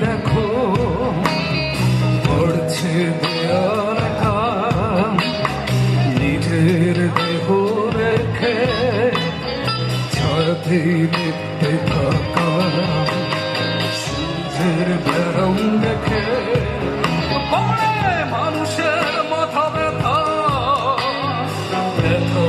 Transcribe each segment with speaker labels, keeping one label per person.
Speaker 1: দেখো, পড়ছে নিজের দেহ রেখে ছাড়তে লিখতে থাকা সূর্যের বেরং দেখে মানুষের মাথা ব্যথা ব্যথা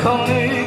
Speaker 1: call me